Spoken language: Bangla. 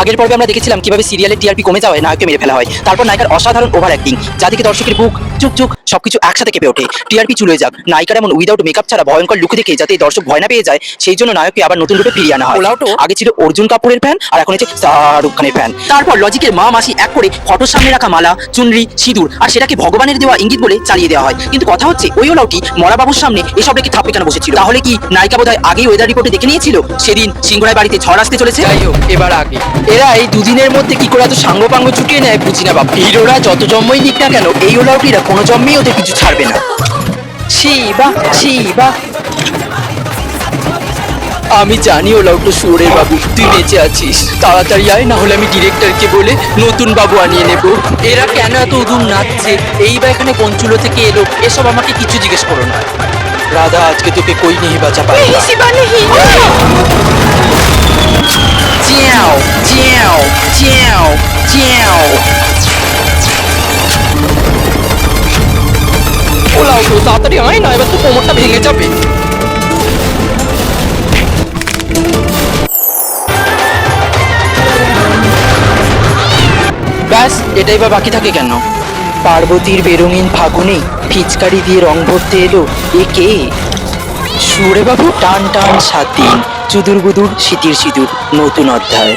আগের পর্বে আমরা দেখেছিলাম কীভাবে সিরিয়ালের টিআরপি কমে যাওয়ায় নায়ককে মেরে ফেলা হয়। তারপর নায়িকার অসাধারণ ওভার অ্যাক্টিং যা দর্শকের বুক চুক চুক সবকিছু একসাথে কেঁপে ওঠে। টিআরপি চুলে যাক। নায়িকার এমন উইদাউট মেকআপ ছাড়া ভয়ঙ্কর লুক দেখে যাতে দর্শক ভয় না পেয়ে যায় সেই জন্য নায়ককে আবার নতুন রূপে ফিরিয়ে আনা হয়। ওলাউটো আগে ছিল অর্জুন কাপুরের ফ্যান আর এখন হচ্ছে শাহরুখ খানের ফ্যান তারপর লজিকের মা মাসি এক করে ফটোর সামনে রাখা মালা চুনরি সিঁদুর আর সেটাকে ভগবানের দেওয়া ইঙ্গিত বলে চালিয়ে দেওয়া হয়। কিন্তু কথা হচ্ছে ওই ওলাউটি মরা বাবুর সামনে এসব রেখে থাপড়ে কেন বসেছিল? তাহলে কি নায়িকা বোধহয় আগেই ওয়েদার রিপোর্টে দেখে নিয়েছিল? সেদিন সিংহরায় বাড়িতে ঝড় আসতে চলেছে? এবার আগে। এরা এই দুদিনের মধ্যে কি করে এত সাঙ্গপাঙ্গ ছুটিয়ে নেয় বুঝি না বাবা হিরোরা যত জন্মই নিক না কেন এই ওলাউটিরা কোনো জন্মেই ওদের কিছু ছাড়বে না। শিবা শিবা আমি জানি ও লাউটো সুরের বাবু তুই বেঁচে আছিস। তাড়াতাড়ি আয় না হলে আমি ডিরেক্টরকে বলে নতুন বাবু আনিয়ে নেব। এরা কেন এত উদুম নাচছে? এই বা এখানে পঞ্চুলো থেকে এলো এসব আমাকে কিছু জিজ্ঞেস করো না। রাধা আজকে তোকে কই নেই বাঁচা পাই চ্যাও চ্যাও চ্যাও চ্যাও ও লাউটো তাড়াতাড়ি না এবার তো কোমরটা ভেঙে যাবে। ব্যাস, এটাই বা বাকি থাকে কেন? পার্বতীর বেরঙিন ফাগুনে ফিচকারি দিয়ে রং ভরতে এলো এ কে? সুরে বাবু টান টান সাত দিন, চুদুর বুদুর শীতির সিঁদুর, নতুন অধ্যায়।